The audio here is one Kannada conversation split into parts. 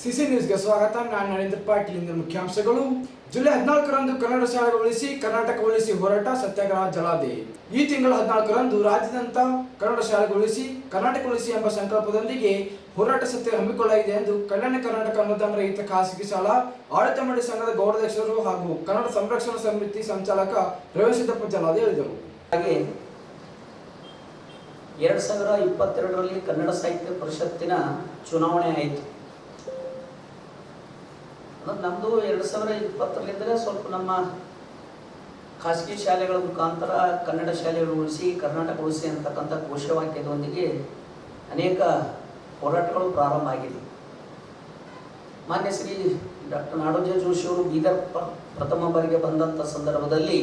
ಸಿಸಿ ನ್ಯೂಸ್ಗೆ ಸ್ವಾಗತ. ನಾನು ನರೇಂದ್ರ ಪಾಟೀಲ್. ಇಂದಿನ ಮುಖ್ಯಾಂಶಗಳು. ಜುಲೈ ಹದಿನಾಲ್ಕರಂದು ಕನ್ನಡ ಶಾಲೆ ಉಳಿಸಿ ಕರ್ನಾಟಕ ಉಳಿಸಿ ಹೋರಾಟ ಸತ್ಯಾಗ್ರಹ ಜಲಾದೆ ಈ ತಿಂಗಳ ಹದಿನಾಲ್ಕರಂದು ರಾಜ್ಯದಂತ ಕನ್ನಡ ಶಾಲೆ ಉಳಿಸಿ ಕರ್ನಾಟಕ ಉಳಿಸಿ ಎಂಬ ಸಂಕಲ್ಪದೊಂದಿಗೆ ಹೋರಾಟ ಸತ್ಯ ಹಮ್ಮಿಕೊಳ್ಳಲಾಗಿದೆ ಎಂದು ಕಲ್ಯಾಣ ಕರ್ನಾಟಕ ಅನುದಾನ ರಹಿತ ಖಾಸಗಿ ಶಾಲಾ ಆಡಳಿತ ಮಂಡಳಿ ಸಂಘದ ಗೌರವಾಧ್ಯಕ್ಷರು ಹಾಗೂ ಕನ್ನಡ ಸಂರಕ್ಷಣಾ ಸಮಿತಿ ಸಂಚಾಲಕ ರವಿಸಿದ್ದಪ್ಪ ಜಲಾದೆ ಹೇಳಿದರು. ಹಾಗೆ ಎರಡು ಸಾವಿರ ಇಪ್ಪತ್ತೆರಡರಲ್ಲಿ ಕನ್ನಡ ಸಾಹಿತ್ಯ ಪರಿಷತ್ತಿನ ಚುನಾವಣೆ ಆಯಿತು. ಅದು ನಮ್ಮದು ಎರಡು ಸಾವಿರ ಇಪ್ಪತ್ತರಲ್ಲಿದ್ದರೆ ಸ್ವಲ್ಪ ನಮ್ಮ ಖಾಸಗಿ ಶಾಲೆಗಳ ಮುಖಾಂತರ ಕನ್ನಡ ಶಾಲೆಗಳು ಉಳಿಸಿ, ಕರ್ನಾಟಕ ಉಳಿಸಿ ಅಂತಕ್ಕಂಥ ಘೋಷವಾಕ್ಯದೊಂದಿಗೆ ಅನೇಕ ಹೋರಾಟಗಳು ಪ್ರಾರಂಭ ಆಗಿದೆ ಮಾನ್ಯ ಶ್ರೀ ಡಾಕ್ಟರ್ ನಾಡೋಜ ಜೋಶಿಯವರು ಬೀದರ್ ಪ್ರಥಮ ಬಾರಿಗೆ ಬಂದಂಥ ಸಂದರ್ಭದಲ್ಲಿ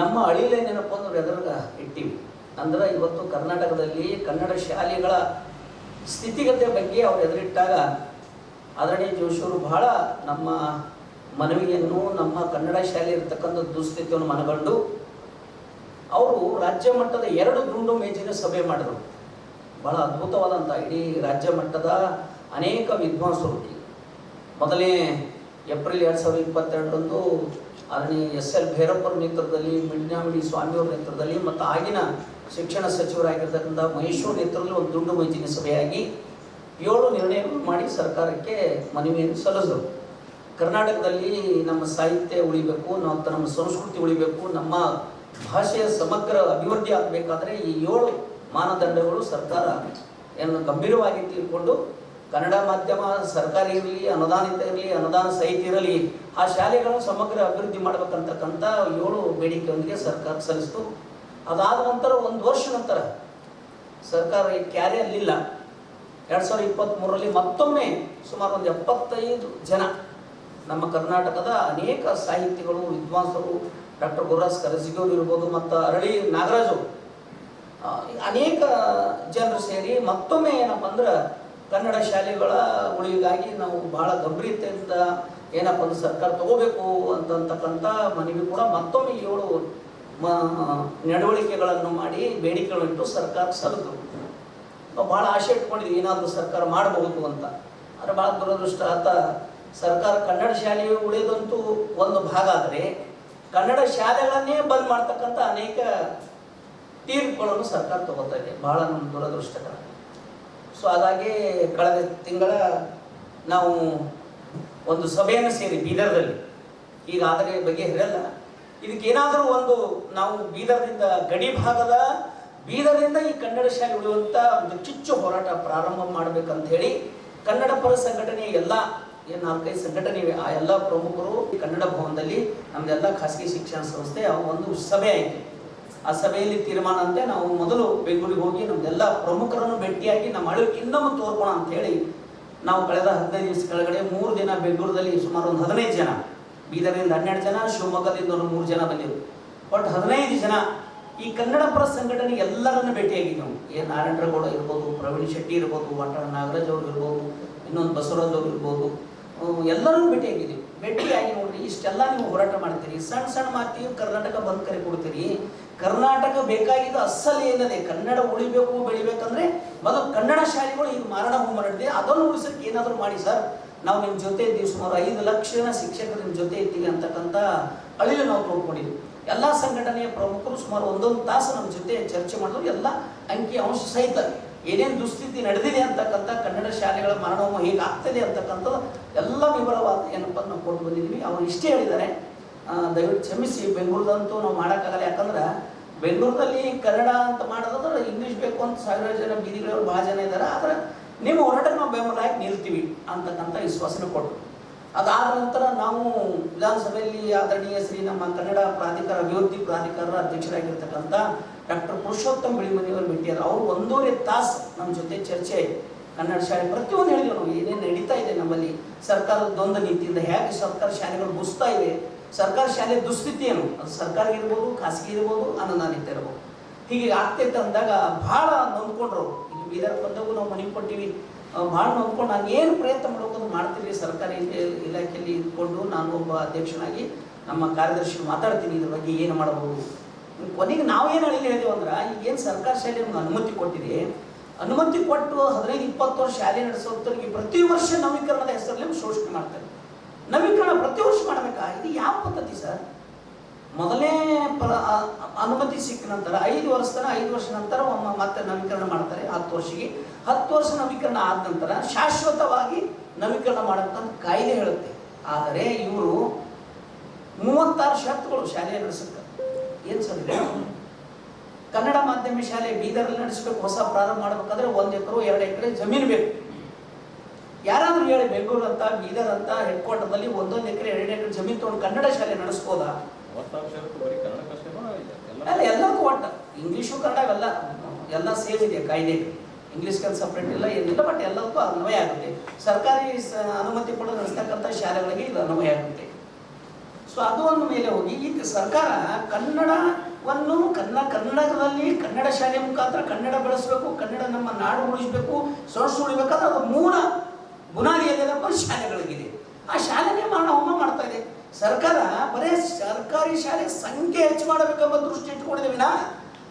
ನಮ್ಮ ಅಳಿಲೆ ಅಂದ್ರೆ ಎದುರುಗ ಇಟ್ಟಿವಿ. ಅಂದ್ರೆ ಇವತ್ತು ಕರ್ನಾಟಕದಲ್ಲಿ ಕನ್ನಡ ಶಾಲೆಗಳ ಸ್ಥಿತಿಗತಿಯ ಬಗ್ಗೆ ಅವ್ರು ಎದುರಿಟ್ಟಾಗ ಆದರಣೀಯ ಜೋಶಿಯವರು ಬಹಳ ನಮ್ಮ ಮನವಿಯನ್ನು, ನಮ್ಮ ಕನ್ನಡ ಶಾಲೆ ಇರತಕ್ಕಂಥ ದುಸ್ಥಿತಿಯನ್ನು ಮನಗಂಡು ಅವರು ರಾಜ್ಯ ಮಟ್ಟದ ಎರಡು ದುಂಡು ಮೇಜಿನ ಸಭೆ ಮಾಡಿದರು. ಬಹಳ ಅದ್ಭುತವಾದಂಥ ಇಡೀ ರಾಜ್ಯ ಮಟ್ಟದ ಅನೇಕ ವಿದ್ವಾಂಸರು. ಮೊದಲೇ ಏಪ್ರಿಲ್ ಎರಡು ಸಾವಿರದ ಇಪ್ಪತ್ತೆರಡರಂದು ಅದನ್ನೇ ಎಸ್ ಎಲ್ ಭೈರಪ್ಪರ ನೇತೃತ್ವದಲ್ಲಿ ಮಿಡ್ನಾಮಿಡಿ ಸ್ವಾಮಿಯವರ ನೇತೃತ್ವದಲ್ಲಿ, ಮತ್ತು ಆಗಿನ ಶಿಕ್ಷಣ ಸಚಿವರಾಗಿರ್ತಕ್ಕಂಥ ಮಹೇಶ್ವರ ನೇತೃತ್ವದಲ್ಲಿ ಒಂದು ದುಂಡು ಮೈಜಿನ ಸಭೆಯಾಗಿ ಏಳು ನಿರ್ಣಯಗಳು ಮಾಡಿ ಸರ್ಕಾರಕ್ಕೆ ಮನವಿಯನ್ನು ಸಲ್ಲಿಸಿದರು ಕರ್ನಾಟಕದಲ್ಲಿ ನಮ್ಮ ಸಾಹಿತ್ಯ ಉಳಿಬೇಕು ನಾವು ನಮ್ಮ ಸಂಸ್ಕೃತಿ ಉಳಿಬೇಕು, ನಮ್ಮ ಭಾಷೆಯ ಸಮಗ್ರ ಅಭಿವೃದ್ಧಿ ಆಗಬೇಕಾದ್ರೆ ಈ ಏಳು ಮಾನದಂಡಗಳು ಸರ್ಕಾರ ಏನು ಗಂಭೀರವಾಗಿ ತಿಳ್ಕೊಂಡು ಕನ್ನಡ ಮಾಧ್ಯಮ ಸರ್ಕಾರಿ ಇರಲಿ, ಅನುದಾನಿತ ಇರಲಿ, ಅನುದಾನ ಸಹಿತ ಇರಲಿ, ಆ ಶಾಲೆಗಳನ್ನು ಸಮಗ್ರ ಅಭಿವೃದ್ಧಿ ಮಾಡಬೇಕಂತಕ್ಕಂಥ ಏಳು ಬೇಡಿಕೆಯೊಂದಿಗೆ ಸರ್ಕಾರ ಸಲ್ಲಿಸ್ತು. ಅದಾದ ನಂತರ ಒಂದು ವರ್ಷ ನಂತರ ಸರ್ಕಾರ ಕ್ಯಾರಿ ಅಲ್ಲಿಲ್ಲ ಎರಡು ಸಾವಿರದ ಇಪ್ಪತ್ತ್ಮೂರರಲ್ಲಿ ಮತ್ತೊಮ್ಮೆ ಸುಮಾರು ಒಂದು ಎಪ್ಪತ್ತೈದು ಜನ ನಮ್ಮ ಕರ್ನಾಟಕದ ಅನೇಕ ಸಾಹಿತಿಗಳು, ವಿದ್ವಾಂಸರು, ಡಾಕ್ಟರ್ ಗುರುರಾಜ್ ಕರಸಿಗೋರ್ ಇರ್ಬೋದು ಮತ್ತು ಅರಳಿ ನಾಗರಾಜು ಅನೇಕ ಜನರು ಸೇರಿ ಮತ್ತೊಮ್ಮೆ ಏನಪ್ಪ ಅಂದ್ರೆ ಕನ್ನಡ ಶಾಲೆಗಳ ಉಳಿವಿಗಾಗಿ ನಾವು ಬಹಳ ಗಂಭೀರತೆಯಿಂದ ಏನಪ್ಪ ಅಂದ್ರೆ ಸರ್ಕಾರ ತಗೋಬೇಕು ಅಂತಕ್ಕಂಥ ಮನವಿ ಕೂಡ ಮತ್ತೊಮ್ಮೆ ಏಳು ನಡವಳಿಕೆಗಳನ್ನು ಮಾಡಿ ಬೇಡಿಕೆಗಳಿಟ್ಟು ಸರ್ಕಾರ ಸಲ್ಲಿತು ಭಾಳ ಆಸೆ ಇಟ್ಕೊಂಡಿದ್ವಿ, ಏನಾದರೂ ಸರ್ಕಾರ ಮಾಡಬಹುದು ಅಂತ. ಆದರೆ ಭಾಳ ದುರದೃಷ್ಟ, ಆತ ಸರ್ಕಾರ ಕನ್ನಡ ಶಾಲೆಯು ಉಳಿದಂತೂ ಒಂದು ಭಾಗ ಆದರೆ, ಕನ್ನಡ ಶಾಲೆಗಳನ್ನೇ ಬಂದ್ ಮಾಡ್ತಕ್ಕಂಥ ಅನೇಕ ತೀರ್ಪುಗಳನ್ನು ಸರ್ಕಾರ ತಗೋತಾ ಇದೆ. ಭಾಳ ನಮ್ಮ ದುರದೃಷ್ಟಕರ. ಸೊ ಹಾಗಾಗಿ ಕಳೆದ ತಿಂಗಳ ನಾವು ಒಂದು ಸಭೆಯನ್ನು ಸೇರಿ ಬೀದರ್ದಲ್ಲಿ, ಈಗ ಆದರೆ ಬಗೆಹರಿಯಲ್ಲ, ಇದಕ್ಕೇನಾದರೂ ಒಂದು ನಾವು ಬೀದರ್ದಿಂದ ಗಡಿ ಭಾಗದ ಬೀದರ್ದಿಂದ ಈ ಕನ್ನಡ ಶಾಲೆ ಉಳಿಯುವಂತ ಒಂದು ಚುಚ್ಚು ಹೋರಾಟ ಪ್ರಾರಂಭ ಮಾಡಬೇಕಂತ ಹೇಳಿ ಕನ್ನಡ ಪರ ಸಂಘಟನೆಯ ಎಲ್ಲ ಏನು ನಾಲ್ಕೈದು ಸಂಘಟನೆ ಇವೆ ಆ ಎಲ್ಲ ಪ್ರಮುಖರು ಕನ್ನಡ ಭವನದಲ್ಲಿ ನಮ್ದೆಲ್ಲ ಖಾಸಗಿ ಶಿಕ್ಷಣ ಸಂಸ್ಥೆ ಒಂದು ಸಭೆ ಆಯಿತು. ಆ ಸಭೆಯಲ್ಲಿ ತೀರ್ಮಾನ ಅಂತೆ ನಾವು ಮೊದಲು ಬೆಂಗಳೂರಿಗೆ ಹೋಗಿ ನಮ್ದೆಲ್ಲ ಪ್ರಮುಖರನ್ನು ಭೇಟಿಯಾಗಿ ನಮ್ಮ ಅಳಿವಿಗೆ ಇನ್ನೊಮ್ಮೆ ತೋರ್ಕೋಣ ಅಂತ ಹೇಳಿ ನಾವು ಕಳೆದ ಹದಿನೈದು ದಿವಸ ಕೆಳಗಡೆ ಮೂರು ದಿನ ಬೆಂಗಳೂರಲ್ಲಿ ಸುಮಾರು ಒಂದು ಹದಿನೈದು ಜನ, ಬೀದರ್ನಿಂದ ಹನ್ನೆರಡು ಜನ, ಶಿವಮೊಗ್ಗದಿಂದ ಒಂದು ಮೂರು ಜನ ಬಂದಿದ್ರು. ಒಟ್ಟು ಹದಿನೈದು ಜನ ಈ ಕನ್ನಡ ಪರ ಸಂಘಟನೆ ಎಲ್ಲರನ್ನು ಭೇಟಿಯಾಗಿ ನಾವು ಎ. ನಾರಾಯಣರಗೌಡ ಇರ್ಬೋದು, ಪ್ರವೀಣ್ ಶೆಟ್ಟಿ ಇರ್ಬೋದು, ವಾಟಾಳ ನಾಗರಾಜ್ ಅವ್ರು ಇರ್ಬೋದು, ಇನ್ನೊಂದು ಬಸವರಾಜ್ ಅವ್ರು ಇರ್ಬೋದು ಎಲ್ಲರೂ ಭೇಟಿಯಾಗಿದ್ದೀವಿ. ಭೇಟಿಯಾಗಿ ನೋಡ್ರಿ ಇಷ್ಟೆಲ್ಲ ನೀವು ಹೋರಾಟ ಮಾಡ್ತೀರಿ ಸಣ್ಣ ಸಣ್ಣ ಮಾತಿಗೆ ಕರ್ನಾಟಕ ಬಂದ್ ಕರೆ ಕೊಡ್ತೀರಿ. ಕರ್ನಾಟಕ ಬೇಕಾಗಿದ್ದು ಅಸಲಿ ಏನದೆ ಕನ್ನಡ ಉಳಿಬೇಕು, ಬೆಳಿಬೇಕಂದ್ರೆ ಮೊದಲು ಕನ್ನಡ ಶಾಲೆಗಳು ಈಗ ಮಾರಣ ಹೋಮ ನಡೆದಿದೆ ಅದನ್ನು ಉಳಿಸಕ್ಕೆ ಏನಾದರೂ ಮಾಡಿ ಸರ್. ನಾವು ನಿಮ್ಮ ಜೊತೆ ಇದ್ದೀವಿ ಸುಮಾರು ಐದು ಲಕ್ಷ ಶಿಕ್ಷಕರು ನಿಮ್ಮ ಜೊತೆ ಇದ್ದೀವಿ ಅಂತಕ್ಕಂಥ ಅಳಿಲು ನಾವು ತೋಡ್ಕೊಂಡಿದ್ವಿ ಎಲ್ಲ ಸಂಘಟನೆಯ ಪ್ರಮುಖರು ಸುಮಾರು ಒಂದೊಂದು ತಾಸು ನಮ್ಮ ಜೊತೆ ಚರ್ಚೆ ಮಾಡಿದ್ರು. ಎಲ್ಲ ಅಂಕಿ ಅಂಶ ಸಹಿತ ಏನೇನು ದುಸ್ಥಿತಿ ನಡೆದಿದೆ ಅಂತಕ್ಕಂಥ ಕನ್ನಡ ಶಾಲೆಗಳ ಮರಣೋಮ ಹೇಗಾಗ್ತದೆ ಅಂತಕ್ಕಂಥದ್ದು ಎಲ್ಲ ವಿವರವಾದ ಏನಪ್ಪ ನಾವು ಕೊಟ್ಟು ಬಂದಿದ್ದೀವಿ. ಅವರು ಇಷ್ಟೇ ಹೇಳಿದ್ದಾರೆ. ದಯವಿಟ್ಟು ಕ್ಷಮಿಸಿ ಬೆಂಗಳೂರದಂತೂ ನಾವು ಮಾಡೋಕ್ಕಾಗಲ್ಲ. ಯಾಕಂದ್ರೆ ಬೆಂಗಳೂರಲ್ಲಿ ಕನ್ನಡ ಅಂತ ಮಾಡೋದಂದ್ರೆ ಇಂಗ್ಲೀಷ್ ಬೇಕು ಅಂತ ಸಾವಿರಾರು ಜನ ಬೀದಿಗಳವರು ಭಾಳ ಜನ ಇದ್ದಾರೆ. ಆದರೆ ನಿಮ್ಮ ಹೋರಾಟ ನಾವು ಬೆಂಬಲವಾಗಿ ನಿಲ್ತೀವಿ ಅಂತಕ್ಕಂಥ ವಿಶ್ವಾಸನ ಕೊಟ್ಟರು. ಅದಾದ ನಂತರ ನಾವು ವಿಧಾನಸಭೆಯಲ್ಲಿ ಆದರಣೀಯ ಶ್ರೀ ನಮ್ಮ ಕನ್ನಡ ಪ್ರಾಧಿಕಾರ, ಅಭಿವೃದ್ಧಿ ಪ್ರಾಧಿಕಾರದ ಅಧ್ಯಕ್ಷರಾಗಿರ್ತಕ್ಕಂಥ ಡಾಕ್ಟರ್ ಪುರುಷೋತ್ತಮ್ ಬಿಳಿಮನಿಯವರು ಭೇಟಿಯಾದ ಅವರು ಒಂದೂವರೆ ತಾಸು ನಮ್ಮ ಜೊತೆ ಚರ್ಚೆ ಕನ್ನಡ ಶಾಲೆ ಪ್ರತಿಯೊಂದು ಹೇಳಿದ್ರು ನಾವು ಏನೇನು ನಡೀತಾ ಇದೆ ನಮ್ಮಲ್ಲಿ? ಸರ್ಕಾರದ ದ್ವಂದ್ವ ನೀತಿಯಿಂದ ಹೇಗೆ ಸರ್ಕಾರ ಶಾಲೆಗಳು ಬುಸ್ತಾ ಇದೆ? ಸರ್ಕಾರ ಶಾಲೆ ದುಸ್ಥಿತಿ ಏನು? ಅದು ಸರ್ಕಾರ ಇರ್ಬೋದು, ಖಾಸಗಿ ಇರ್ಬೋದು, ಅನುದಾನಿತ ಇರ್ಬೋದು. ಹೀಗೆ ಆಗ್ತೈತೆ ಅಂದಾಗ ಭಾಳ ನೊಂದ್ಕೊಂಡ್ರು. ಈಗ ಬೀದರ್ ಬಂದಾಗೂ ನಾವು ಮನೆ ಕೊಟ್ಟಿವಿ. ಭಾಳ ನೋಡ್ಕೊಂಡು ನಾನು ಏನು ಪ್ರಯತ್ನ ಮಾಡ್ಕೊಂಡು ಮಾಡ್ತೀರಿ ಸರ್ಕಾರಿ ಇಲ- ಇಲಾಖೆಯಲ್ಲಿ ಇದ್ಕೊಂಡು ನಾನು ಒಬ್ಬ ಅಧ್ಯಕ್ಷನಾಗಿ ನಮ್ಮ ಕಾರ್ಯದರ್ಶಿ ಮಾತಾಡ್ತೀನಿ ಇದ್ರ ಬಗ್ಗೆ ಏನು ಮಾಡಬಹುದು. ಕೊನೆಗೆ ನಾವು ಏನು ಹೇಳಿ ಹೇಳಿದೆವು ಅಂದ್ರೆ ಈಗೇನು ಸರ್ಕಾರ ಶಾಲೆ ನಮ್ಗೆ ಅನುಮತಿ ಕೊಟ್ಟಿದೆ, ಅನುಮತಿ ಕೊಟ್ಟು ಹದಿನೈದು, ಇಪ್ಪತ್ತು ವರ್ಷ ಶಾಲೆ ನಡೆಸೋದ್ರಿಗೆ ಪ್ರತಿ ವರ್ಷ ನವೀಕರಣದ ಹೆಸರಲ್ಲಿ ಶೋಷಣೆ ಮಾಡ್ತಾರೆ. ನವೀಕರಣ ಪ್ರತಿ ವರ್ಷ ಮಾಡಬೇಕಾ? ಇದು ಯಾವ ಪದ್ಧತಿ ಸರ್? ಮೊದಲನೇ ಫಲ ಅನುಮತಿ ಸಿಕ್ಕ ನಂತರ ಐದು ವರ್ಷ ತನ ಐದು ವರ್ಷ ನಂತರ ಒಮ್ಮೆ ಮತ್ತೆ ನವೀಕರಣ ಮಾಡ್ತಾರೆ, ಹತ್ತು ವರ್ಷಕ್ಕೆ ಹತ್ತು ವರ್ಷ ನವೀಕರಣ ಆದ ನಂತರ ಶಾಶ್ವತವಾಗಿ ನವೀಕರಣ ಮಾಡಬೇಕಂತ ಕಾಯ್ದೆ ಹೇಳುತ್ತೆ. ಆದರೆ ಇವರು ಮೂವತ್ತಾರು ಷರತ್ತುಗಳು ಶಾಲೆ ನಡೆಸುತ್ತೆ ಏನು ಸರ್ ಕನ್ನಡ ಮಾಧ್ಯಮ ಶಾಲೆ ಬೀದರಲ್ಲಿ ನಡೆಸಬೇಕು, ಹೊಸ ಪ್ರಾರಂಭ ಮಾಡಬೇಕಾದ್ರೆ ಒಂದು ಎಕರೆ, ಎರಡು ಎಕರೆ ಜಮೀನು ಬೇಕು. ಯಾರಾದರೂ ಹೇಳಿ, ಬೆಂಗಳೂರು ಅಂತ, ಬೀದರ್ ಅಂತ ಹೆಡ್ ಕ್ವಾರ್ಟರ್ದಲ್ಲಿ ಒಂದೊಂದು ಎಕರೆ, ಎರಡು ಎಕರೆ ಜಮೀನು ತೊಗೊಂಡು ಕನ್ನಡ ಶಾಲೆ ನಡೆಸ್ಬೋದಾ? ಅಲ್ಲ ಎಲ್ಲಕ್ಕೂ ಒಟ್ಟ. ಇಂಗ್ಲೀಷು ಕನ್ನಡ ಎಲ್ಲ ಎಲ್ಲ ಕಾಯ್ದೆ. ಇಂಗ್ಲೀಷ್ ಕಲ್ ಸಪ್ರೇಟ್ ಇಲ್ಲ, ಏನಿಲ್ಲ ಬಟ್ ಎಲ್ಲಕ್ಕೂ ಅನ್ವಯ ಆಗುತ್ತೆ. ಸರ್ಕಾರಿ ಅನುಮತಿ ಕೂಡ ನಡೆಸ್ತಕ್ಕಂಥ ಶಾಲೆಗಳಿಗೆ ಇದು ಅನ್ವಯ ಆಗುತ್ತೆ. ಸೊ ಅದು ಒಂದು ಮೇಲೆ ಹೋಗಿ ಈಗ ಸರ್ಕಾರ ಕನ್ನಡವನ್ನು ಕನ್ನ ಕನ್ನಡದಲ್ಲಿ ಕನ್ನಡ ಶಾಲೆ ಮುಖಾಂತರ ಕನ್ನಡ ಬೆಳೆಸಬೇಕು, ಕನ್ನಡ ನಮ್ಮ ನಾಡು ಉಳಿಸಬೇಕು ಸಂಸ್ಕೃತಿ ಉಳಿಬೇಕಾದ್ರೆ ಅದು ಮೂಲ ಬುನಾದಿ ಶಾಲೆಗಳಿಗಿದೆ. ಆ ಶಾಲೆನೇ ಮರಣ ಹೋಮ ಮಾಡ್ತಾ ಇದೆ. ಸರ್ಕಾರ, ಬರೀ ಸರ್ಕಾರಿ ಶಾಲೆ ಸಂಖ್ಯೆ ಹೆಚ್ಚು ಮಾಡಬೇಕೆಂಬ ದೃಷ್ಟಿ ಇಟ್ಕೊಂಡಿದೆ ವಿನ.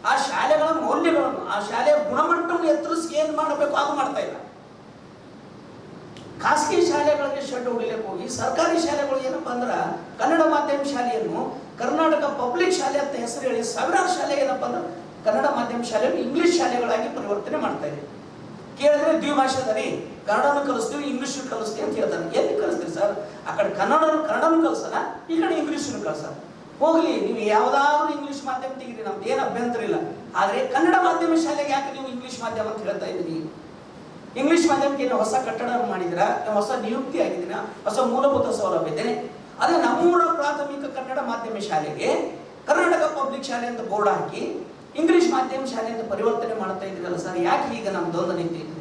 ಆ ಶಾಲೆಗಳ ಮೌಲ್ಯಗಳನ್ನು, ಆ ಶಾಲೆಯ ಗುಣಮಟ್ಟವನ್ನು ಎತ್ತರಿಸಿ ಏನು ಮಾಡಬೇಕು ಅದು ಮಾಡ್ತಾ ಇಲ್ಲ. ಖಾಸಗಿ ಶಾಲೆಗಳಿಗೆ ಶೆಡ್ ಹೊಡಿಲಿಕ್ಕೆ ಹೋಗಿ, ಸರ್ಕಾರಿ ಶಾಲೆಗಳು ಏನಪ್ಪ ಅಂದ್ರೆ, ಕನ್ನಡ ಮಾಧ್ಯಮ ಶಾಲೆಯನ್ನು, ಕರ್ನಾಟಕ ಪಬ್ಲಿಕ್ ಶಾಲೆ ಅಂತ ಹೆಸರು ಹೇಳಿ ಸಾವಿರಾರು ಶಾಲೆ ಏನಪ್ಪ ಅಂದ್ರೆ, ಕನ್ನಡ ಮಾಧ್ಯಮ ಶಾಲೆಯನ್ನು ಇಂಗ್ಲಿಷ್ ಶಾಲೆಗಳಾಗಿ ಪರಿವರ್ತನೆ ಮಾಡ್ತಾ ಇದೆ. ಕೇಳಿದ್ರೆ ದ್ವಿಭಾಷೆದಲ್ಲಿ ಕನ್ನಡನೂ ಕಲಿಸ್ತೀವಿ ಇಂಗ್ಲಿಷ್ ಕಲಿಸ್ತೀವಿ ಅಂತ ಹೇಳ್ತಾನೆ. ಎಲ್ಲಿ ಕಲಿಸ್ತೀವಿ ಸರ್? ಆ ಕಡೆ ಕನ್ನಡ ಕನ್ನಡನೂ ಕಲಿಸಲ್ಲ ಈ ಕಡೆ ಇಂಗ್ಲೀಷನ್ನು ಕಲಿಸಲ್ಲ ಹೋಗ್ಲಿ, ನೀವು ಯಾವ್ದಾದ್ರು ಇಂಗ್ಲಿಷ್ ಮಾಧ್ಯಮ ತೆಗೀರಿ, ನಮ್ದು ಏನು ಅಭ್ಯಂತರ ಇಲ್ಲ. ಆದರೆ ಕನ್ನಡ ಮಾಧ್ಯಮ ಶಾಲೆಗೆ ಯಾಕೆ ನೀವು ಇಂಗ್ಲಿಷ್ ಮಾಧ್ಯಮ ಅಂತ ಹೇಳ್ತಾ ಇದ್ದೀರಿ? ಇಂಗ್ಲಿಷ್ ಮಾಧ್ಯಮಕ್ಕೆ ಏನು ಹೊಸ ಕಟ್ಟಡ ಮಾಡಿದ್ರ ಹೊಸ ನಿಯುಕ್ತಿ ಆಗಿದ್ದೀನ ಹೊಸ ಮೂಲಭೂತ ಸೌಲಭ್ಯ ಇದೆ ಅದೇ ನಮ್ಮೂರ ಪ್ರಾಥಮಿಕ ಕನ್ನಡ ಮಾಧ್ಯಮ ಶಾಲೆಗೆ ಕರ್ನಾಟಕ ಪಬ್ಲಿಕ್ ಶಾಲೆ ಅಂತ ಬೋರ್ಡ್ ಹಾಕಿ ಇಂಗ್ಲಿಷ್ ಮಾಧ್ಯಮ ಶಾಲೆ ಅಂತ ಪರಿವರ್ತನೆ ಮಾಡ್ತಾ ಇದ್ದೀರಲ್ಲ ಸರ್, ಯಾಕೆ ಈಗ ನಮ್ಮ ನಮ್ದೊಂದು ನಿಂತಿದೆ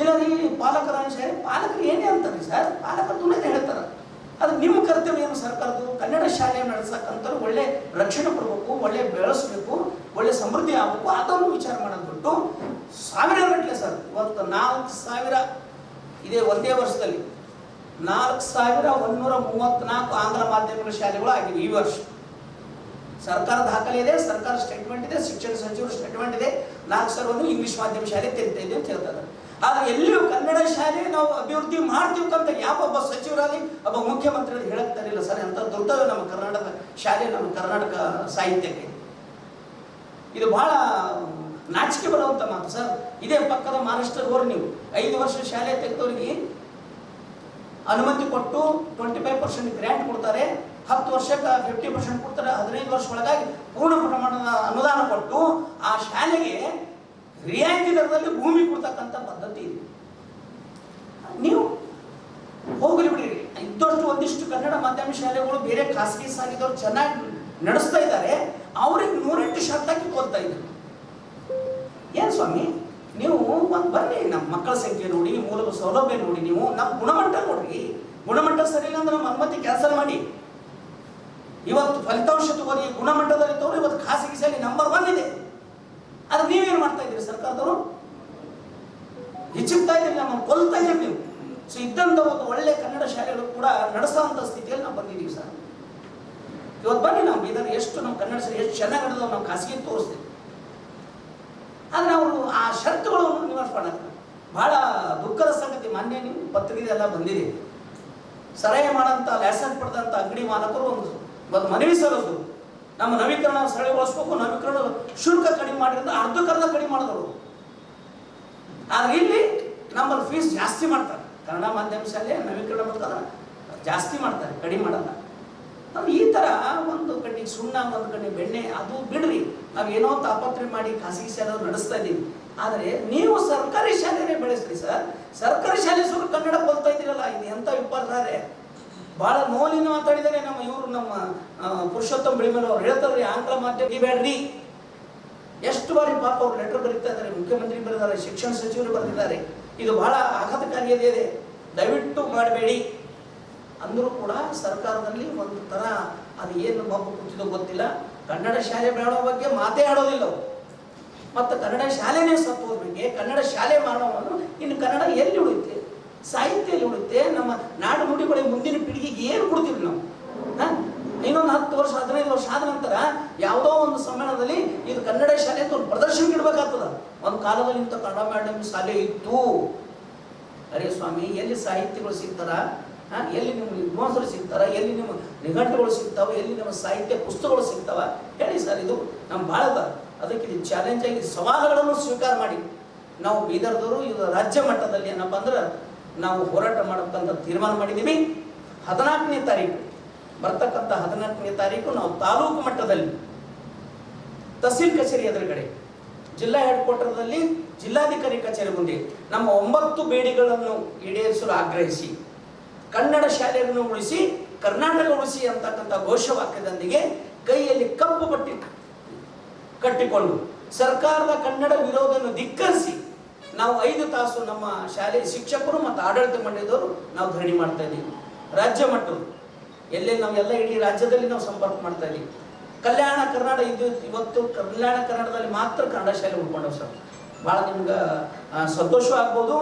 ಇಲ್ಲ ರೀ ಪಾಲಕರ ಅಂಶ ಪಾಲಕರು ಏನೇ ಅಂತಾರೆ ಸರ್? ಪಾಲಕರು ಹೇಳ್ತಾರೆ. ಅದು ನಿಮ್ಮ ಕರ್ತವ್ಯ ಏನು ಸರ್ಕಾರದ್ದು, ಕನ್ನಡ ಶಾಲೆ ನಡೆಸಕ್ಕಂತ ಒಳ್ಳೆ ರಕ್ಷಣೆ ಕೊಡಬೇಕು, ಒಳ್ಳೆ ಬೆಳೆಸಬೇಕು, ಒಳ್ಳೆ ಸಮೃದ್ಧಿ ಆಗಬೇಕು, ಅದನ್ನು ವಿಚಾರ ಮಾಡೋದು ಬಿಟ್ಟು ಸಾವಿರ ಗಂಟಲೆ ಸರ್, ಇವತ್ತು ನಾಲ್ಕು ಸಾವಿರ, ಇದೇ ಒಂದೇ ವರ್ಷದಲ್ಲಿ ನಾಲ್ಕು ಸಾವಿರ ಒಂದೂರ ಮೂವತ್ನಾಲ್ಕು ಆಂಗ್ಲ ಮಾಧ್ಯಮಗಳ ಶಾಲೆಗಳು ಆಗಿವೆ ಈ ವರ್ಷ. ಸರ್ಕಾರ ದಾಖಲೆ ಇದೆ, ಸರ್ಕಾರ ಸ್ಟೇಟ್ಮೆಂಟ್ ಇದೆ, ಶಿಕ್ಷಣ ಸಚಿವರು ಸ್ಟೇಟ್ಮೆಂಟ್ ಇದೆ. ನಾಲ್ಕು ಸಾವಿರ ಇಂಗ್ಲಿಷ್ ಮಾಧ್ಯಮ ಶಾಲೆ ತೆರಿತಾ ಇದೆ ಅಂತ ಹೇಳ್ತಾರೆ. ಆದ್ರೆ ಎಲ್ಲಿಯೂ ಕನ್ನಡ ಶಾಲೆ ನಾವು ಅಭಿವೃದ್ಧಿ ಮಾಡ್ತೀವಿ ಅಂತ ಯಾವ ಒಬ್ಬ ಮುಖ್ಯಮಂತ್ರಿ ಹೇಳಕ್ತಾರಿಲ್ಲ ಸರ್ ಅಂತ ದೊಡ್ಡದು ನಮ್ಮ ಕರ್ನಾಟಕ ಶಾಲೆ, ನಮ್ಮ ಕರ್ನಾಟಕ ಸಾಹಿತ್ಯಕ್ಕೆ. ಇದು ಬಹಳ ನಾಚಿಕೆ ಬರುವಂತ ಮಾತು, ಸರ್. ಇದೇ ಪಕ್ಕದ ಮಹಾರಾಷ್ಟ್ರ ಹೋರ್ ನೀವು. ಐದು ವರ್ಷ ಶಾಲೆ ತೆಗೆದವರಿಗೆ ಅನುಮತಿ ಕೊಟ್ಟು ಟ್ವೆಂಟಿ ಫೈವ್ ಪರ್ಸೆಂಟ್ ಗ್ರ್ಯಾಂಟ್ ಕೊಡ್ತಾರೆ. ಹತ್ತು ವರ್ಷಕ್ಕೆ ಫಿಫ್ಟಿ ಪರ್ಸೆಂಟ್ ಕೊಡ್ತಾರೆ. ಹದಿನೈದು ವರ್ಷ ಒಳಗಾಗಿ ಪೂರ್ಣ ಪ್ರಮಾಣದ ಅನುದಾನ ಕೊಟ್ಟು ಆ ಶಾಲೆಗೆ ರಿಯಾಯಿತಿ ದರದಲ್ಲಿ ಭೂಮಿ ಕೊಡ್ತಕ್ಕಂಥ ಪದ್ಧತಿ ಇದೆ. ನೀವು ಹೋಗಲಿ ಬಿಡಿರಿ ಇದ್ದಷ್ಟು ಒಂದಿಷ್ಟು ಕನ್ನಡ ಮಾಧ್ಯಮ ಶಾಲೆಗಳು ಬೇರೆ ಖಾಸಗಿ ಸಾಗಿದವರು ಚೆನ್ನಾಗಿ ನಡೆಸ್ತಾ ಇದ್ದಾರೆ. ಅವ್ರಿಗೆ ನೂರೆಂಟು ಶಬ್ದಕ್ಕೆ ಕೊಡ್ತಾ ಇದ್ದಾರೆ. ಏನ್ ಸ್ವಾಮಿ? ನೀವು ಒಂದು ಬನ್ನಿ ನಮ್ಮ ಮಕ್ಕಳ ಸಂಖ್ಯೆ ನೋಡಿ ಮೂಲಭೂತ ಸೌಲಭ್ಯ ನೋಡಿ ನೀವು. ನಮ್ಮ ಗುಣಮಟ್ಟ ನೋಡ್ರಿ. ಗುಣಮಟ್ಟ ಸರಿ ಇಲ್ಲ ಅಂದ್ರೆ ನಮ್ಮ ಅನುಮತಿ ಕ್ಯಾನ್ಸಲ್ ಮಾಡಿ. ಇವತ್ತು ಫಲಿತಾಂಶ ತಗೋರಿ, ಗುಣಮಟ್ಟದಲ್ಲಿ ತಗೋರಿ, ಇವತ್ತು ಖಾಸಗಿ ಶಾಲೆ ನಂಬರ್ ಒನ್ ಇದೆ. ಆದ್ರೆ ನೀವೇನು ಮಾಡ್ತಾ ಇದ್ದೀರಿ ಸರ್ಕಾರದವರು? ಹೆಚ್ಚುತ್ತಾ ಇದ್ದೀರಿ, ನಮ್ಮನ್ನು ಕೊಲ್ತಾ ಇದ್ದೀರಿ ನೀವು. ಸೊ ಇದ್ದಂಥ ಒಂದು ಒಳ್ಳೆ ಕನ್ನಡ ಶಾಲೆಗಳು ಕೂಡ ನಡೆಸೋಂಥ ಸ್ಥಿತಿಯಲ್ಲಿ ನಾವು ಬಂದಿದ್ದೀವಿ ಸರ್. ಇವತ್ತು ಬನ್ನಿ ನಾವು ಬೀದರ್ ಎಷ್ಟು ನಮ್ಮ ಕನ್ನಡ ಶಾಲೆ ಎಷ್ಟು ಚೆನ್ನಾಗಿ ನಡೆದವು ನಾವು ಖಾಸಗಿ ತೋರಿಸ್ತೀವಿ. ಆದರೆ ಅವರು ಆ ಷರತ್ತುಗಳನ್ನು ನಿವಾರಿಸ್ ಮಾಡಲ್ಲ ಬಹಳ ದುಃಖದ ಸಂಗತಿ ಮಾನ್ಯ ನೀವು ಪತ್ರಿಕೆದೆಲ್ಲ ಬಂದಿದೆ ಸರಾಯಿ ಮಾಡೋಂಥ ಲೈಸೆನ್ಸ್ ಪಡೆದಂಥ ಅಂಗಡಿ ಮಾಲಕರು ಒಂದು ಒಂದು ಮನವಿ ಸಲ್ಲಿಸಿದ್ರು. ನಮ್ಮ ನವೀಕರಣ ಸರಳಗೊಳಿಸ್ಬೇಕು, ನವೀಕರಣ ಶುಲ್ಕ ಕಡಿಮೆ ಮಾಡಿದ್ರೆ ಅರ್ಧಕ್ಕರ್ಧ ಕಡಿಮೆ ಮಾಡಿದ್ರು ಆದ್ರೆ ಇಲ್ಲಿ ನಮ್ಮಲ್ಲಿ ಫೀಸ್ ಜಾಸ್ತಿ ಮಾಡ್ತಾರೆ. ಕನ್ನಡ ಮಾಧ್ಯಮ ಶಾಲೆ, ನವೀಕರಣ ಮಾಡ್ತಾರೆ ಜಾಸ್ತಿ ಮಾಡ್ತಾರೆ, ಕಡಿಮೆ ಮಾಡಲ್ಲ. ನಾವು ಈ ಥರ ಒಂದು ಕಣ್ಣಿಗೆ ಸುಣ್ಣ, ಒಂದು ಕಣ್ಣಿಗೆ ಬೆಣ್ಣೆ, ಅದು ಬಿಡ್ರಿ. ನಾವು ಏನೋ ತಾಪತ್ರೆ ಮಾಡಿ ಖಾಸಗಿ ಶಾಲೆ ನಡೆಸ್ತಾ ಇದ್ದೀವಿ ಆದರೆ ನೀವು ಸರ್ಕಾರಿ ಶಾಲೆನೇ ಬೆಳೆಸ್ರಿ ಸರ್. ಸರ್ಕಾರಿ ಶಾಲೆ ಸುರು ಕನ್ನಡ ಕೊಲ್ತಾ ಇದ್ದೀರಲ್ಲ, ಇದು ಎಂಥ ವಿಪರ್ಯಾರೆ ಭಾಳ ನೋಲಿನ ಮಾತಾಡಿದರೆ ನಮ್ಮ ಇವರು, ನಮ್ಮ ಪುರುಷೋತ್ತಮ ಬಿಳಿಮಲ್ ಅವ್ರು. ಹೇಳ್ತಾರೆ ಆಂಗ್ಲ ಮಾಧ್ಯಮ ಬೇಡ್ರಿ. ಎಷ್ಟು ಬಾರಿ ಪಾಪ ಅವ್ರು ಲೆಟರ್ ಬರೀತಾ ಇದ್ದಾರೆ, ಮುಖ್ಯಮಂತ್ರಿ ಬರೆದಾರೆ ಶಿಕ್ಷಣ ಸಚಿವರು ಬರೆದಿದ್ದಾರೆ. ಇದು ಬಹಳ ಆಘಾತಕಾರಿಯದೇ ಇದೆ. ದಯವಿಟ್ಟು ಮಾಡಬೇಡಿ. ಅಂದರೂ ಕೂಡ ಸರ್ಕಾರದಲ್ಲಿ ಒಂದು ಥರ ಅದು ಏನು ಮಬ್ಬು ಕೂತಿದೋ ಗೊತ್ತಿಲ್ಲ. ಕನ್ನಡ ಶಾಲೆ ಬೇಡೋ ಬಗ್ಗೆ ಮಾತೇ ಆಡೋದಿಲ್ಲ ಅವರು. ಮತ್ತು ಕನ್ನಡ ಶಾಲೆನೇ ಸತ್ತು ಬಗ್ಗೆ ಕನ್ನಡ ಶಾಲೆ ಮಾಡೋವನ್ನು ಇನ್ನು ಕನ್ನಡ ಎಲ್ಲಿ ಉಳಿಯುತ್ತೆ? ಸಾಹಿತ್ಯ ಉಳುತ್ತೆ, ನಮ್ಮ ನಾಡು ನುಡಿಗಳಿಗೆ ಮುಂದಿನ ಪೀಳಿಗೆಗೆ ಏನು ಕೊಡ್ತೀವಿ ನಾವು? ಇನ್ನೊಂದು ಹತ್ತು ವರ್ಷ, ಹದಿನೈದು ವರ್ಷ ಆದ ನಂತರ ಯಾವುದೋ ಒಂದು ಸಮ್ಮೇಳನದಲ್ಲಿ ಇದು ಕನ್ನಡ ಶಾಲೆ ಅಂತ ಒಂದು ಪ್ರದರ್ಶನ ಇಡಬೇಕಾಗ್ತದ. ಒಂದು ಕಾಲದಲ್ಲಿ ಇಂಥ ಕನ್ನಡ ಮೇಡಮ್ ಶಾಲೆ ಇತ್ತು. ಅರೆ ಸ್ವಾಮಿ, ಎಲ್ಲಿ ಸಾಹಿತ್ಯಗಳು ಸಿಗ್ತಾರ? ಎಲ್ಲಿ ನಿಮ್ಮ ವಿದ್ವಾಂಸರು ಸಿಗ್ತಾರ? ಎಲ್ಲಿ ನಿಮ್ಮ ನಿಘಂಟುಗಳು ಸಿಗ್ತಾವ? ಎಲ್ಲಿ ನಿಮ್ಮ ಸಾಹಿತ್ಯ ಪುಸ್ತಕಗಳು ಸಿಗ್ತಾವ? ಹೇಳಿ ಸರ್, ಇದು ನಮ್ಮ ಭಾಳ ಅದ ಅದಕ್ಕೆ ಇದು ಚಾಲೆಂಜ್ ಆಗಿ ಸವಾಲುಗಳನ್ನು ಸ್ವೀಕಾರ ಮಾಡಿ. ನಾವು ಬೀದರ್ದವರು, ಇದು ರಾಜ್ಯ ಮಟ್ಟದಲ್ಲಿ ಏನಪ್ಪ ಅಂದ್ರೆ ನಾವು ಹೋರಾಟ ಮಾಡತಕ್ಕಂಥ ತೀರ್ಮಾನ ಮಾಡಿದ್ದೀವಿ. ಹದಿನಾಲ್ಕನೇ ತಾರೀಕು, ಬರ್ತಕ್ಕಂಥ ಹದಿನಾಲ್ಕನೇ ತಾರೀಕು ನಾವು ತಾಲೂಕು ಮಟ್ಟದಲ್ಲಿ, ತಹಸೀಲ್ ಕಚೇರಿ ಎದುರುಗಡೆ, ಜಿಲ್ಲಾ ಹೆಡ್ ಕ್ವಾರ್ಟರ್ದಲ್ಲಿ ಜಿಲ್ಲಾಧಿಕಾರಿ ಕಚೇರಿ ಮುಂದೆ ನಮ್ಮ ಒಂಬತ್ತು ಬೇಡಿಗಳನ್ನು ಈಡೇರಿಸಲು ಆಗ್ರಹಿಸಿ, ಕನ್ನಡ ಶಾಲೆಯನ್ನು ಉಳಿಸಿ, ಕರ್ನಾಟಕ ಉಳಿಸಿ ಅಂತಕ್ಕಂಥ ಘೋಷವಾಕ್ಯದೊಂದಿಗೆ ಕೈಯಲ್ಲಿ ಕಪ್ಪು ಪಟ್ಟಿ ಕಟ್ಟಿಕೊಂಡು ಸರ್ಕಾರದ ಕನ್ನಡ ವಿರೋಧವನ್ನು ಧಿಕ್ಕರಿಸಿ ನಾವು ಐದು ತಾಸು ನಮ್ಮ ಶಾಲೆ ಶಿಕ್ಷಕರು ಮತ್ತು ಆಡಳಿತ ಮಂಡಳಿದವರು ನಾವು ಧರಣಿ ಮಾಡ್ತಾ ಇದ್ದೀವಿ. ರಾಜ್ಯ ಮಟ್ಟದ ಎಲ್ಲೆಲ್ಲಿ ನಾವೆಲ್ಲ ಇಡೀ ರಾಜ್ಯದಲ್ಲಿ ನಾವು ಸಂಪರ್ಕ ಮಾಡ್ತಾ ಇದ್ದೀವಿ. ಕಲ್ಯಾಣ ಕರ್ನಾಟಕ ಇದು ಇವತ್ತು ಕಲ್ಯಾಣ ಕನ್ನಡದಲ್ಲಿ ಮಾತ್ರ ಕನ್ನಡ ಶಾಲೆ ಉಳ್ಕೊಂಡವು ಸರ್. ಭಾಳ ನಿಮ್ಗೆ ಸಂತೋಷವೂ ಸಂತೋಷ ಆಗ್ಬೋದು.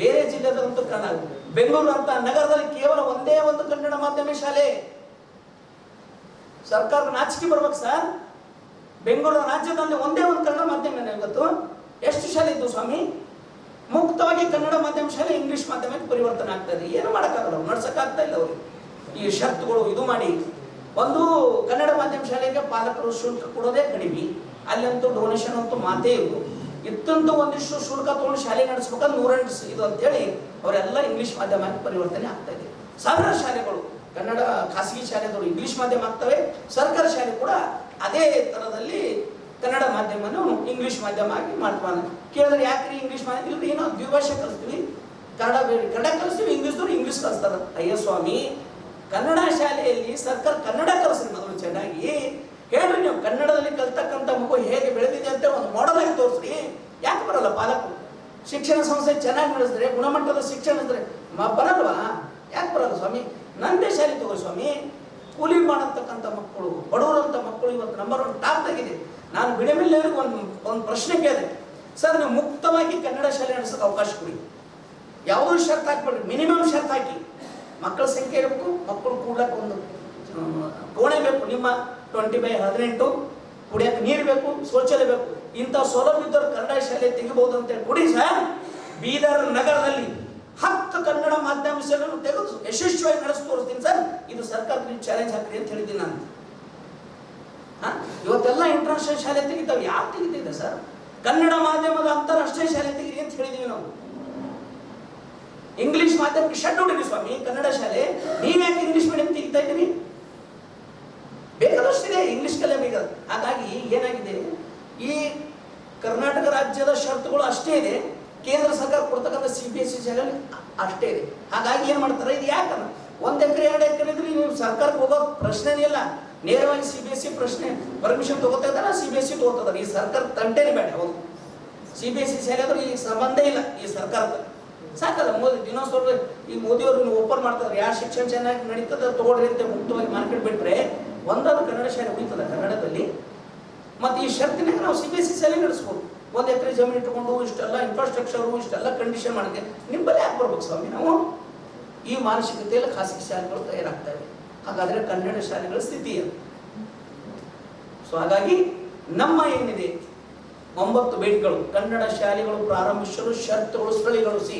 ಬೇರೆ ಜಿಲ್ಲೆದಂತೂ ಕನ್ನಡ ಬೆಂಗಳೂರು ಅಂತ ನಗರದಲ್ಲಿ ಕೇವಲ ಒಂದೇ ಒಂದು ಕನ್ನಡ ಮಾಧ್ಯಮ ಶಾಲೆ. ಸರ್ಕಾರ ನಾಚಿಕೆ ಬರ್ಬೇಕು ಸರ್. ಬೆಂಗಳೂರು ರಾಜ್ಯದಲ್ಲಿ ಒಂದೇ ಒಂದು ಕನ್ನಡ ಮಾಧ್ಯಮ ಇವತ್ತು. ಎಷ್ಟು ಶಾಲೆ ಇದ್ದು ಸ್ವಾಮಿ? ಮುಕ್ತವಾಗಿ ಕನ್ನಡ ಮಾಧ್ಯಮ ಶಾಲೆ ಇಂಗ್ಲಿಷ್ ಮಾಧ್ಯಮಕ್ಕೆ ಪರಿವರ್ತನೆ ಆಗ್ತಾ ಇದೆ. ಏನು ಮಾಡೋಕ್ಕಾಗಲ್ಲ, ನಡ್ಸಕ್ಕಾಗ್ತಾ ಇಲ್ಲ ಅವ್ರಿಗೆ. ಈ ಶರ್ತುಗಳು ಇದು ಮಾಡಿ. ಒಂದು ಕನ್ನಡ ಮಾಧ್ಯಮ ಶಾಲೆಗೆ ಪಾಲಕರು ಶುಲ್ಕ ಕೊಡೋದೇ ಕಡಿಮೆ. ಅಲ್ಲಂತೂ ಡೊನೇಷನ್ ಅಂತೂ ಮಾತೇ ಇವು ಇತ್ತಂತೂ ಒಂದಿಷ್ಟು ಶುಲ್ಕ ತಗೊಂಡು ಶಾಲೆ ನಡೆಸ್ಬೇಕಂದ್ರೆ ನೂರೆಂಟು ಇದು ಅಂತೇಳಿ ಅವರೆಲ್ಲ ಇಂಗ್ಲಿಷ್ ಮಾಧ್ಯಮಕ್ಕೆ ಪರಿವರ್ತನೆ ಆಗ್ತಾ ಇದೆ. ಸಾವಿರಾರು ಶಾಲೆಗಳು, ಕನ್ನಡ ಖಾಸಗಿ ಶಾಲೆಗಳು ಇಂಗ್ಲಿಷ್ ಮಾಧ್ಯಮ ಆಗ್ತವೆ. ಸರ್ಕಾರಿ ಶಾಲೆ ಕೂಡ ಅದೇ ಥರದಲ್ಲಿ ಕನ್ನಡ ಮಾಧ್ಯಮವನ್ನು ಇಂಗ್ಲಿಷ್ ಮಾಧ್ಯಮ ಆಗಿ ಮಾಡ್ತಾನೆ ಕೇಳಿದ್ರೆ ಯಾಕ್ರಿ ಇಂಗ್ಲಿಷ್ ಮಾಧ್ಯಮ? ಇಲ್ಲಿ ಏನೋ ದ್ವಿಭಾಷೆ ಕಲಿಸ್ತೀವಿ. ಕನ್ನಡ ಬೇರೆ ಕನ್ನಡ ಕಲಿಸ್ತೀವಿ, ಇಂಗ್ಲಿಷ್ದವ್ರು ಇಂಗ್ಲಿಷ್ ಕಲಿಸ್ತಾರೆ. ಅಯ್ಯ ಸ್ವಾಮಿ, ಕನ್ನಡ ಶಾಲೆಯಲ್ಲಿ ಸರ್ಕಾರ ಕನ್ನಡ ಕಲಿಸ್ರಿ ಮೊದಲು ಚೆನ್ನಾಗಿ. ಹೇಳ್ರಿ ನೀವು, ಕನ್ನಡದಲ್ಲಿ ಕಲ್ತಕ್ಕಂಥ ಮಗು ಹೇಗೆ ಬೆಳೆದಿದೆ ಅಂತ ಒಂದು ಮಾಡಲ್ ಆಗಿ ತೋರಿಸ್ರಿ. ಯಾಕೆ ಬರಲ್ಲ ಪಾಲಕರು? ಶಿಕ್ಷಣ ಸಂಸ್ಥೆ ಚೆನ್ನಾಗಿ ನಡೆಸಿದ್ರೆ, ಗುಣಮಟ್ಟದ ಶಿಕ್ಷಣ ಇದ್ರೆ ಬರಲ್ವಾ? ಯಾಕೆ ಬರಲ್ಲ ಸ್ವಾಮಿ? ನಂದೇ ಶಾಲೆ ತಗೋ ಸ್ವಾಮಿ. ಕೂಲಿ ಮಾಡತಕ್ಕಂಥ ಮಕ್ಕಳು ಬಡವರಂಥ ಮಕ್ಕಳು ಇವತ್ತು ನಂಬರ್ ಒನ್ ಟಾಪ್ದಾಗಿದೆ ನಾನು ಬಿಡಮಿಲ್ಲವ್ರಿಗೆ ಒಂದು ಒಂದು ಪ್ರಶ್ನೆ ಕೇಳಿದೆ. ಸರ್, ನೀವು ಮುಕ್ತವಾಗಿ ಕನ್ನಡ ಶಾಲೆ ನಡೆಸೋಕೆ ಅವಕಾಶ ಕೊಡಿ. ಯಾವುದೋ ಶರ್ತ್ ಹಾಕ್ಬೇಡ್ರಿ, ಮಿನಿಮಮ್ ಶರ್ತ್ ಹಾಕಿ. ಮಕ್ಕಳ ಸಂಖ್ಯೆ ಇರಬೇಕು, ಮಕ್ಕಳು ಕೂಡ್ಲಕ್ಕೆ ಒಂದು ಕೋಣೆ ಬೇಕು, ನಿಮ್ಮ ಟ್ವೆಂಟಿ ಬೈ ಹದಿನೆಂಟು. ಕುಡಿಯಕ್ಕೆ ನೀರು ಬೇಕು, ಶೌಚಾಲಯ ಬೇಕು. ಇಂಥ ಸೌಲಭ್ಯ ಇದ್ದವ್ರು ಕನ್ನಡ ಶಾಲೆ ತೆಗಿಬಹುದು ಅಂತೇಳಿ ಕೊಡಿ, ಸರ್. ಬೀದರ್ ನಗರದಲ್ಲಿ ಹತ್ತು ಕನ್ನಡ ಮಾಧ್ಯಮ ಶಾಲೆಯನ್ನು ತೆಗೆದು ಯಶಸ್ವಿಯಾಗಿ ನಡೆಸಿ ತೋರಿಸ್ತೀನಿ, ಸರ್. ಇದು ಸರ್ಕಾರಕ್ಕೆ ಚಾಲೆಂಜ್ ಹಾಕ್ರಿ ಅಂತ ಹೇಳಿದ್ದೀನಿ ನಾನು. ಇವತ್ತೆಲ್ಲ ಇಂಟರ್ನ್ಯಾಷನಲ್ ಶಾಲೆ ತೆಗಿತಾವೆ. ಯಾರು ತೆಗಿತಿದೆ ಸರ್ ಕನ್ನಡ ಮಾಧ್ಯಮದ ಅಂತಾರಾಷ್ಟ್ರೀಯ ಶಾಲೆ ತೆಗಿರಿ ಅಂತ ಹೇಳಿದೀವಿ ನಾವು. ಇಂಗ್ಲಿಷ್ ಮಾಧ್ಯಮಕ್ಕೆ ಶೆಡ್ ಹೊಡಿರಿ ಸ್ವಾಮಿ. ಕನ್ನಡ ಶಾಲೆ. ನೀವ್ಯಾಕೆ ಇಂಗ್ಲಿಷ್ ಮೀಡಿಯಂ ತೆಗಿತಾ ಇದ್ದೀರಿ? ಬೇಕಾದಷ್ಟಿದೆ. ಇಂಗ್ಲಿಷ್ ಕಲಿಯಬೇಕು ಹಾಗಾಗಿ ಏನಾಗಿದೆ? ಈ ಕರ್ನಾಟಕ ರಾಜ್ಯದ ಷರತ್ತುಗಳು ಅಷ್ಟೇ ಇದೆ. ಕೇಂದ್ರ ಸರ್ಕಾರ ಕೊಡ್ತಕ್ಕಂಥ ಸಿ ಬಿ ಎಸ್ ಸಿ ಶಾಲೆ ಅಷ್ಟೇ ಇದೆ. ಹಾಗಾಗಿ ಏನು ಮಾಡ್ತಾರೆ? ಇದು ಯಾಕಂದ್ರೆ ಒಂದು ಎಕರೆ, ಎರಡು ಎಕರೆ ಇದ್ರೆ ನೀವು ಸರ್ಕಾರಕ್ಕೆ ಹೋಗೋ ಪ್ರಶ್ನೆನೇ ಇಲ್ಲ. ನೇರವಾಗಿ ಸಿ ಬಿ ಎಸ್ ಸಿ ಪ್ರಶ್ನೆ ಪರ್ಮಿಷನ್ ತಗೋತಾ ಇದ್ದಾರೆ? ಸಿ ಬಿ ಎಸ್ ಸಿ ತಗೋತದಾರೆ ಈ ಸರ್ಕಾರ ತಂಟೇನೆ ಬೇಡ, ಹೌದು. ಸಿ ಬಿ ಎಸ್ ಸಿ ಶಾಲೆ ಆದ್ರೆ ಈ ಸಂಬಂಧ ಇಲ್ಲ ಈ ಸರ್ಕಾರದ ಸಾಕಲ್ಲ, ಮೋದಿ ದಿನೋತ್ಸವ ಈ ಮೋದಿಯವರು ಓಪನ್ ಮಾಡ್ತಾರೆ ಯಾರು ಶಿಕ್ಷಣ ಚೆನ್ನಾಗಿ ನಡೀತದೆ ತಗೊಳ್ರಿ ಅಂತ ಮುಕ್ತವಾಗಿ ಮಾರ್ಕೆಟ್ ಬಿಟ್ರೆ ಒಂದಾದ್ರು ಕನ್ನಡ ಶಾಲೆ ಉಳಿತದ ಕನ್ನಡದಲ್ಲಿ? ಮತ್ತು ಈ ಶರ್ತಿನಾಗ ನಾವು ಸಿ ಬಿ ಎಸ್ ಸಿ ಶಾಲೆ ನಡೆಸ್ಬೋದು. ಒಂದು ಎಕರೆ ಜಮೀನು ಇಟ್ಕೊಂಡು ಇಷ್ಟೆಲ್ಲ ಇನ್ಫ್ರಾಸ್ಟ್ರಕ್ಚರು ಇಷ್ಟೆಲ್ಲ ಕಂಡೀಷನ್ ಮಾಡಿದೆ ನಿಮ್ಮಲ್ಲಿ ಯಾಕೆ ಬರ್ಬೇಕು ಸ್ವಾಮಿ ನಾವು? ಈ ಮಾನಸಿಕತೆಯಲ್ಲಿ ಖಾಸಗಿ ಶಾಲೆಗಳು ತಯಾರಾಗ್ತಾ ಇವೆ. ಹಾಗಾದ್ರೆ ಕನ್ನಡ ಶಾಲೆಗಳ ಸ್ಥಿತಿ ಏನು ಸೊ ಹಾಗಾಗಿ ನಮ್ಮ ಏನಿದೆ, ಒಂಬತ್ತು ಬೇಡಿಕೆಗಳು ಕನ್ನಡ ಶಾಲೆಗಳು ಪ್ರಾರಂಭಿಸಲು ಷರತ್ತುಗಳು ಸ್ಥಳಿಗಳು ಸಿ.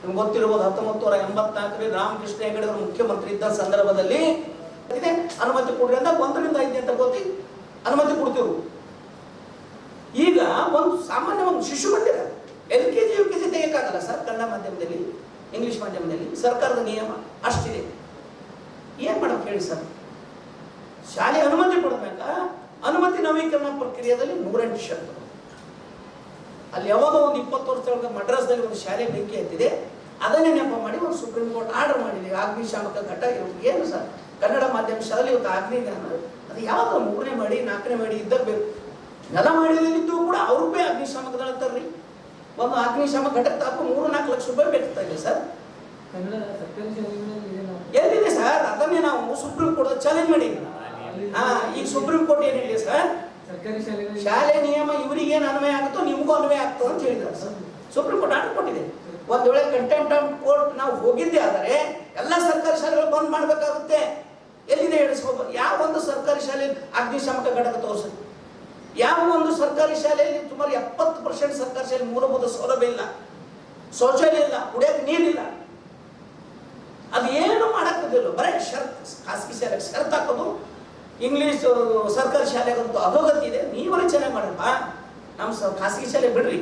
ನಿಮ್ಗೆ ಗೊತ್ತಿರಬಹುದು ಹತ್ತೊಂಬತ್ತು ನೂರ ಎಂಬತ್ನಾಲ್ಕರಲ್ಲಿ ರಾಮಕೃಷ್ಣ ಹೆಗಡೆ ಅವರು ಮುಖ್ಯಮಂತ್ರಿ ಇದ್ದ ಸಂದರ್ಭದಲ್ಲಿ ಅನುಮತಿ ಕೊಡ್ರಿ ಅಂತ ಒಂದರಿಂದ ಐದನೇ ಗೊತ್ತಿ. ಅನುಮತಿ ಕೊಡ್ತಿರು. ಈಗ ಒಂದು ಸಾಮಾನ್ಯ ಒಂದು ಶಿಶು ಮಂದಿರ, L K G, U K G ತೆಗಿಯಕ್ಕಾಗಲ್ಲ sir Kannada ಮಾಧ್ಯಮದಲ್ಲಿ, ಇಂಗ್ಲಿಷ್ ಮಾಧ್ಯಮದಲ್ಲಿ ಸರ್ಕಾರದ ನಿಯಮ ಅಷ್ಟಿದೆ. ಹೇಳಿ ಸರ್. ಶಾಲೆ ಅನುಮತಿ ಕೊಡಬೇಕಾ? ಅನುಮತಿ ನವೀಕರಣ ಪ್ರಕ್ರಿಯೆಯಲ್ಲಿ ನೂರೆಂಟು ಶರ್ತು ಅಲ್ಲಿ ಯಾವಾಗ ಒಂದು ಇಪ್ಪತ್ತು ವರ್ಷದೊಳಗೆ ಮಡ್ರಾಸ್ದಲ್ಲಿ ಒಂದು ಶಾಲೆ ಬೆಂಕಿ ಎತ್ತಿದೆ ಅದನ್ನೇ ನೆಪ ಮಾಡಿ ಒಂದು ಸುಪ್ರೀಂ ಕೋರ್ಟ್ ಆರ್ಡರ್ ಮಾಡಿದೆ. ಅಗ್ನಿಶಾಮಕ ಘಟ ಇರೋದು ಏನು ಸರ್? ಕನ್ನಡ ಮಾಧ್ಯಮ ಶಾಲೆಯಲ್ಲಿ ಇವತ್ತು ಅಗ್ನಿಜ್ಞಾನ ಅದು ಯಾವಾಗ ಮೂರನೇ ಮಾಡಿ, ನಾಲ್ಕನೇ ಮಾಡಿ ಬೇಕು. ನೆಲ ಮಾಡಿದ್ದು ಕೂಡ ಅವ್ರಿಗೆ ಅಗ್ನಿಶಾಮಕ ಒಂದು ಅಗ್ನಿಶಾಮಕ ಘಟಕ ತಾಕು ಮೂರು ನಾಲ್ಕು ಲಕ್ಷ ರೂಪಾಯಿ ಬೇಕಾಗ್ತಾ ಇದೆ ಸರ್. ಎಲ್ಲಿದೆ ಸರ್? ಅದನ್ನೇ ನಾವು ಸುಪ್ರೀಂ ಕೋರ್ಟ್ ಚಾಲೆಂಜ್ ಮಾಡಿ ಹಾ ಈಗ ಸುಪ್ರೀಂ ಕೋರ್ಟ್ ಏನ್ ಹೇಳಿದೆ ಸರ್ ಶಾಲೆ ನಿಯಮ ಇವರಿಗೇನು ಅನ್ವಯ ಆಗುತ್ತೋ ನಿಮಗೂ ಅನ್ವಯ ಆಗ್ತೋ ಅಂತ ಹೇಳಿದ್ದಾರೆ ಸರ್. ಸುಪ್ರೀಂ ಕೋರ್ಟ್ ಆರ್ಡರ್ ಕೊಟ್ಟಿದೆ. ಒಂದ್ ವೇಳೆ ಕಂಟೆಂಟ್ ಆಫ್ ಕೋರ್ಟ್ ನಾವು ಹೋಗಿದ್ದೆ ಆದರೆ ಎಲ್ಲ ಸರ್ಕಾರಿ ಶಾಲೆಗಳು ಬಂದ್ ಮಾಡಬೇಕಾಗುತ್ತೆ. ಎಲ್ಲಿದೆ ಹೇಳಿಸ್ಬೋದು ಯಾವ ಒಂದು ಸರ್ಕಾರಿ ಶಾಲೆಯಲ್ಲಿ ಅಗ್ನಿಶಾಮಕ ಘಟಕ ತೋರಿಸುತ್ತೆ? ಯಾವ ಒಂದು ಸರ್ಕಾರಿ ಶಾಲೆಯಲ್ಲಿ ಸುಮಾರು ಎಪ್ಪತ್ತು ಪರ್ಸೆಂಟ್ ಸರ್ಕಾರಿ ಶಾಲೆ ಮೂಲಭೂತ ಸೌಲಭ್ಯ ಇಲ್ಲ. ಶೌಚಾಲಯ ಇಲ್ಲ. ಕುಡಿಯಕ್ಕೆ ನೀರಿಲ್ಲ. ಅದು ಏನು ಮಾಡಕ್ಕೋದಿಲ್ಲ ಬರೀ ಶರ್ತ್, ಖಾಸಗಿ ಶಾಲೆಗೆ ಶರ್ತ್ ಹಾಕೋದು. ಇಂಗ್ಲೀಷ್ ಸರ್ಕಾರಿ ಶಾಲೆಗಂತೂ ಅಧೋಗತಿ ಇದೆ. ನೀವರೇ ಚೆನ್ನಾಗಿ ಮಾಡಪ್ಪ ನಮ್ಮ ಸ, ಖಾಸಗಿ ಶಾಲೆ ಬಿಡ್ರಿ.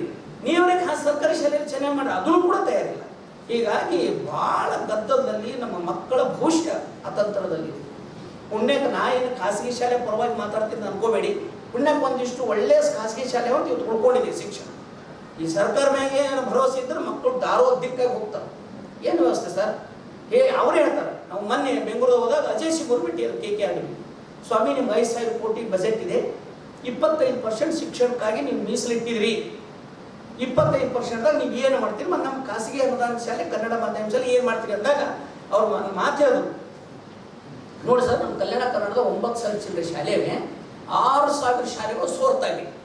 ನೀವರೇ ಖಾಸ ಸರ್ಕಾರಿ ಶಾಲೆಯಲ್ಲಿ ಚೆನ್ನಾಗಿ ಮಾಡಿ ಅದೂ ಕೂಡ ತಯಾರಿಲ್ಲ. ಹೀಗಾಗಿ ಭಾಳ ಗದ್ದಲದಲ್ಲಿ ನಮ್ಮ ಮಕ್ಕಳ ಭವಿಷ್ಯ ಅತಂತ್ರದಲ್ಲಿ ಪುಣ್ಯಕ್ಕೆ ನಾ ಏನು ಖಾಸಗಿ ಶಾಲೆ ಪರವಾಗಿ ಮಾತಾಡ್ತೀನಿ ಅನ್ಕೋಬೇಡಿ. ಪುಣ್ಯಕ್ಕೆ ಒಂದಿಷ್ಟು ಒಳ್ಳೆಯ ಖಾಸಗಿ ಶಾಲೆ ಅಂತ ಇವತ್ತು ಉಳ್ಕೊಂಡಿದೆ ಶಿಕ್ಷಣ. ಈ ಸರ್ಕಾರ ಮ್ಯಾಗೆ ಏನು ಭರವಸೆ ಇದ್ರೆ ಮಕ್ಕಳು ದಾರೋ ದಿಕ್ಕಾಗಿ ಹೋಗ್ತಾರೆ. ಏನು ವ್ಯವಸ್ಥೆ ಸರ್? ಹೇ, ಅವ್ರು ಹೇಳ್ತಾರೆ. ನಾವು ಮೊನ್ನೆ ಬೆಂಗಳೂರು ಹೋದಾಗ ಅಜಯ್ ಸಿಂಗ್ ಬಿಟ್ಟಿ ಕೆ ಕೆ ಆರ್ ಸ್ವಾಮಿ ನಿಮ್ಗೆ ಐದು ಸಾವಿರ ಕೋಟಿ ಬಜೆಟ್ ಇದೆ. ಇಪ್ಪತ್ತೈದು ಪರ್ಸೆಂಟ್ ಶಿಕ್ಷಣಕ್ಕಾಗಿ ನೀವು ಮೀಸಲಿಟ್ಟಿದ್ರಿ ಇಪ್ಪತ್ತೈದು ಪರ್ಸೆಂಟ್ದಾಗ ನೀವು ಏನು ಮಾಡ್ತೀರಿ? ಮತ್ತು ನಮ್ಮ ಖಾಸಗಿ ಅನುದಾನ ಶಾಲೆ, ಕನ್ನಡ ಮಾಧ್ಯಮ ಶಾಲೆ ಏನು ಮಾಡ್ತೀರಿ ಅಂದಾಗ ಅವ್ರು ಮಾತು ಹೇಳಿದ್ರು ನೋಡಿ ಸರ್, ನಮ್ಮ ಕಲ್ಯಾಣ ಕನ್ನಡದ ಒಂಬತ್ತು ಸಾವಿರ ಚಿಲ್ಲರೆ ಶಾಲೆಗೆ ಆರು ಸಾವಿರ ಶಾಲೆಗಳು ಸೋರ್ತಾ ಇವೆ ಸರ್ಕಾರಿ